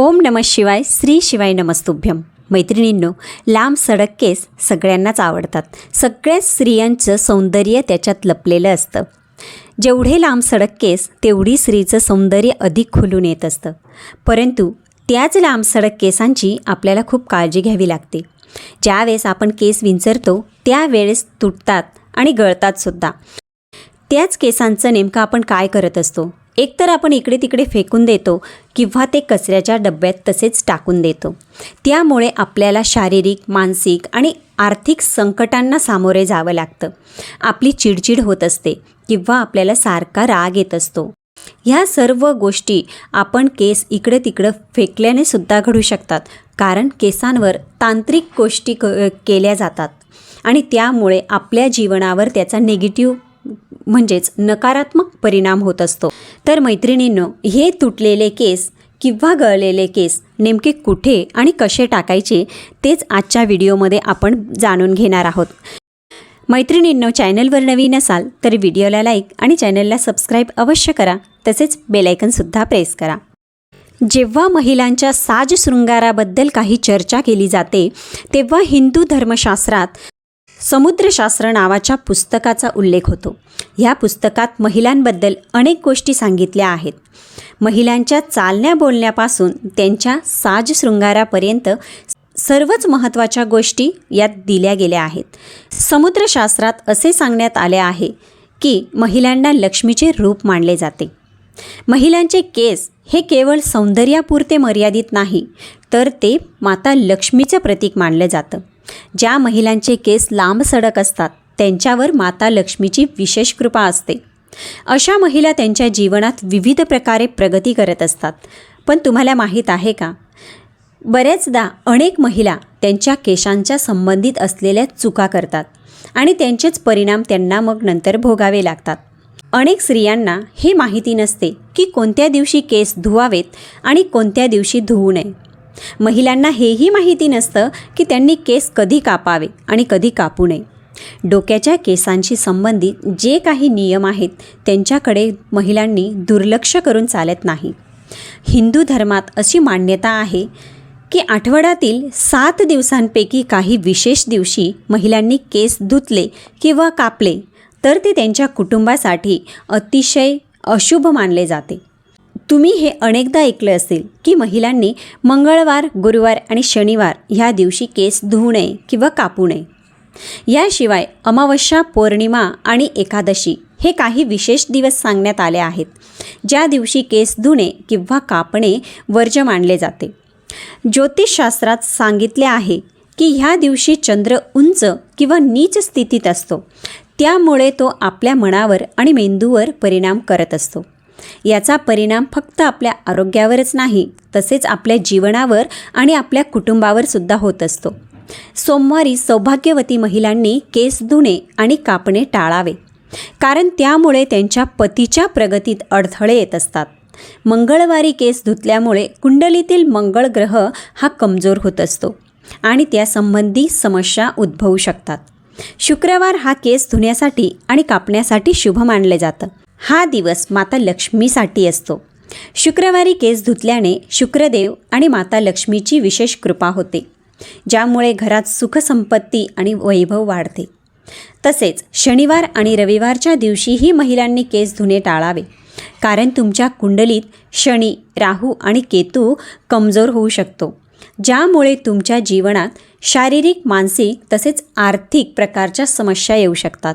ओम नम शिवाय श्री शिवाय नमस्तुभ्यम मैत्रिणींनो लांब सडक केस सगळ्यांनाच आवडतात. सगळ्या स्त्रियांचं सौंदर्य त्याच्यात लपलेलं असतं. जेवढे लांब सडक केस तेवढी स्त्रीचं सौंदर्य अधिक खुलून येत असतं. परंतु त्याच लांब सडक केसांची आपल्याला खूप काळजी घ्यावी लागते. ज्यावेळेस आपण केस विंचरतो त्यावेळेस तुटतात आणि गळतात सुद्धा. त्याच केसांचं नेमकं आपण काय करत असतो? एकतर आपण इकडे तिकडे फेकून देतो किंवा ते कचऱ्याच्या डब्यात तसेच टाकून देतो. त्यामुळे आपल्याला शारीरिक मानसिक आणि आर्थिक संकटांना सामोरे जावं लागतं. आपली चिडचिड होत असते किंवा आपल्याला सारखा राग येत असतो. ह्या सर्व गोष्टी आपण केस इकडे तिकडं फेकल्याने सुद्धा घडू शकतात कारण केसांवर तांत्रिक गोष्टी क केल्या जातात. आणि त्यामुळे आपल्या जीवनावर त्याचा निगेटिव्ह म्हणजेच नकारात्मक परिणाम होत असतो. तर मैत्रिणींनो हे तुटलेले केस किंवा गळलेले केस नेमके कुठे आणि कसे टाकायचे तेच आजच्या व्हिडिओमध्ये आपण जाणून घेणार आहोत. मैत्रिणींनो चॅनलवर नवीन असाल तर व्हिडिओला लाईक आणि चॅनलला सबस्क्राईब अवश्य करा. तसेच बेलायकनसुद्धा प्रेस करा. जेव्हा महिलांच्या साज शृंगाराबद्दल काही चर्चा केली जाते तेव्हा हिंदू धर्मशास्त्रात समुद्रशास्त्र नावाच्या पुस्तकाचा उल्लेख होतो. ह्या पुस्तकात महिलांबद्दल अनेक गोष्टी सांगितल्या आहेत. महिलांच्या चालण्या बोलण्यापासून त्यांच्या साज शृंगारापर्यंत सर्वच महत्त्वाच्या गोष्टी यात दिल्या गेल्या आहेत. समुद्रशास्त्रात असे सांगण्यात आले आहे की महिलांना लक्ष्मीचे रूप मानले जाते. महिलांचे केस हे केवळ सौंदर्यापुरते मर्यादित नाही तर ते माता लक्ष्मीचं प्रतीक मानलं जातं. ज्या महिलांचे केस लांब सडक असतात त्यांच्यावर माता लक्ष्मीची विशेष कृपा असते. अशा महिला त्यांच्या जीवनात विविध प्रकारे प्रगती करत असतात. पण तुम्हाला माहीत आहे का? बऱ्याचदा अनेक महिला त्यांच्या केशांच्या संबंधित असलेल्या चुका करतात आणि त्यांचेच परिणाम त्यांना मग नंतर भोगावे लागतात. अनेक स्त्रियांना हे माहिती नसते की कोणत्या दिवशी केस धुवावेत आणि कोणत्या दिवशी धुवू नये. महिलांना हेही माहिती नसतं की त्यांनी केस कधी कापावे आणि कधी कापू नये. डोक्याच्या केसांशी संबंधित जे काही नियम आहेत त्यांच्याकडे महिलांनी दुर्लक्ष करून चालत नाही. हिंदू धर्मात अशी मान्यता आहे की आठवड्यातील सात दिवसांपैकी काही विशेष दिवशी महिलांनी केस धुतले किंवा कापले तर ते त्यांच्या कुटुंबासाठी अतिशय अशुभ मानले जाते. तुम्ही हे अनेकदा ऐकलं असेल की महिलांनी मंगळवार गुरुवार आणि शनिवार ह्या दिवशी केस धुवू नये किंवा कापू नये. याशिवाय अमावस्या पौर्णिमा आणि एकादशी हे काही विशेष दिवस सांगण्यात आले आहेत ज्या दिवशी केस धुणे किंवा कापणे वर्ज मानले जाते. ज्योतिषशास्त्रात सांगितले आहे की ह्या दिवशी चंद्र उंच किंवा नीच स्थितीत असतो. त्यामुळे तो आपल्या मनावर आणि मेंदूवर परिणाम करत असतो. याचा परिणाम फक्त आपल्या आरोग्यावरच नाही तसेच आपल्या जीवनावर आणि आपल्या कुटुंबावर सुद्धा होत असतो. सोमवारी सौभाग्यवती महिलांनी केस धुणे आणि कापणे टाळावे. कारण त्यामुळे त्यांच्या पतीच्या प्रगतीत अडथळे येत असतात. मंगळवारी केस धुतल्यामुळे कुंडलीतील मंगळ ग्रह हा कमजोर होत असतो आणि त्यासंबंधी समस्या उद्भवू शकतात. शुक्रवार हा केस धुण्यासाठी आणि कापण्यासाठी शुभ मानले जातं. हा दिवस माता लक्ष्मीसाठी असतो. शुक्रवारी केस धुतल्याने शुक्रदेव आणि माता लक्ष्मीची विशेष कृपा होते. ज्यामुळे घरात सुखसंपत्ती आणि वैभव वाढते. तसेच शनिवार आणि रविवारच्या दिवशीही महिलांनी केस धुणे टाळावे. कारण तुमच्या कुंडलीत शनी राहू आणि केतू कमजोर होऊ शकतो. ज्यामुळे तुमच्या जीवनात शारीरिक मानसिक तसेच आर्थिक प्रकारच्या समस्या येऊ शकतात.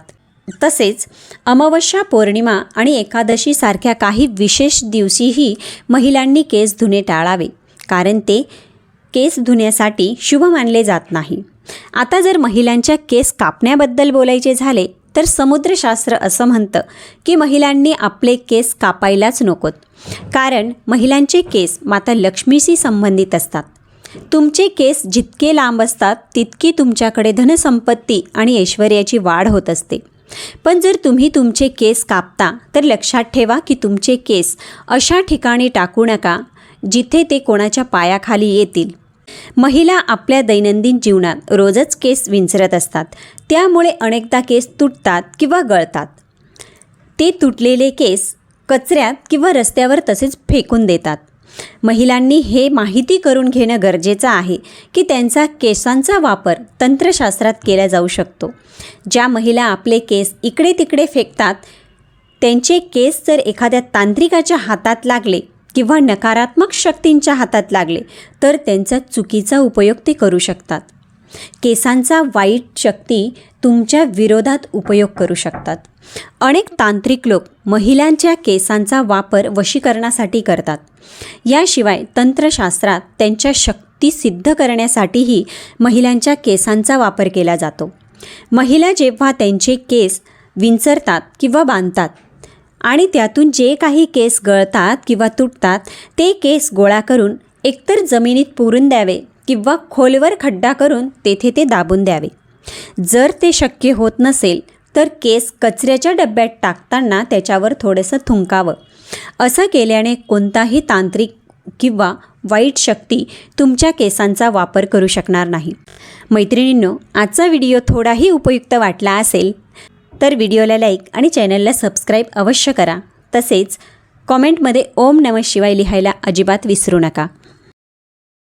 तसेच अमावस्या पौर्णिमा आणि एकादशीसारख्या काही विशेष दिवशीही महिलांनी केस धुणे टाळावे कारण ते केस धुण्यासाठी शुभ मानले जात नाही. आता जर महिलांच्या केस कापण्याबद्दल बोलायचे झाले तर समुद्रशास्त्र असं म्हणतं की महिलांनी आपले केस कापायलाच नकोत. कारण महिलांचे केस माता लक्ष्मीशी संबंधित असतात. तुमचे केस जितके लांब असतात तितकी तुमच्याकडे धनसंपत्ती आणि ऐश्वर्याची वाढ होत असते. पण जर तुम्ही तुमचे केस कापता तर लक्षात ठेवा की तुमचे केस अशा ठिकाणी टाकू नका जिथे ते कोणाच्या पायाखाली येतील. महिला आपल्या दैनंदिन जीवनात रोजच केस विंचरत असतात. त्यामुळे अनेकदा केस तुटतात किंवा गळतात. ते तुटलेले केस कचऱ्यात किंवा रस्त्यावर तसेच फेकून देतात. महिलांनी हे माहिती करून घेणं गरजेचं आहे की त्यांचा केसांचा वापर तंत्रशास्त्रात केला जाऊ शकतो. ज्या महिला आपले केस इकडे तिकडे फेकतात त्यांचे केस जर एखाद्या तांत्रिकाच्या हातात लागले किंवा नकारात्मक शक्तींच्या हातात लागले तर त्यांचा चुकीचा उपयोग ते करू शकतात. केसांचा वाईट शक्ती तुमच्या विरोधात उपयोग करू शकतात. अनेक तांत्रिक लोक महिलांच्या केसांचा वापर वशीकरणासाठी करतात. याशिवाय तंत्रशास्त्रात त्यांच्या शक्ती सिद्ध करण्यासाठीही महिलांच्या केसांचा वापर केला जातो. महिला जेव्हा त्यांचे केस विंचरतात किंवा बांधतात आणि त्यातून जे काही केस गळतात किंवा तुटतात ते केस गोळा करून एकतर जमिनीत पुरून द्यावे किंवा खोलवर खड्डा करून तेथे ते दाबून द्यावे. जर ते शक्य होत नसेल तर केस कचऱ्याच्या डब्यात टाकताना त्याच्यावर थोडंसं थुंकावं. असं केल्याने कोणताही तांत्रिक किंवा वाईट शक्ती तुमच्या केसांचा वापर करू शकणार नाही. मैत्रिणींनो आजचा व्हिडिओ थोडाही उपयुक्त वाटला असेल तर व्हिडिओला लाईक आणि चॅनलला सबस्क्राईब अवश्य करा. तसेच कॉमेंटमध्ये ओम नम शिवाय लिहायला अजिबात विसरू नका.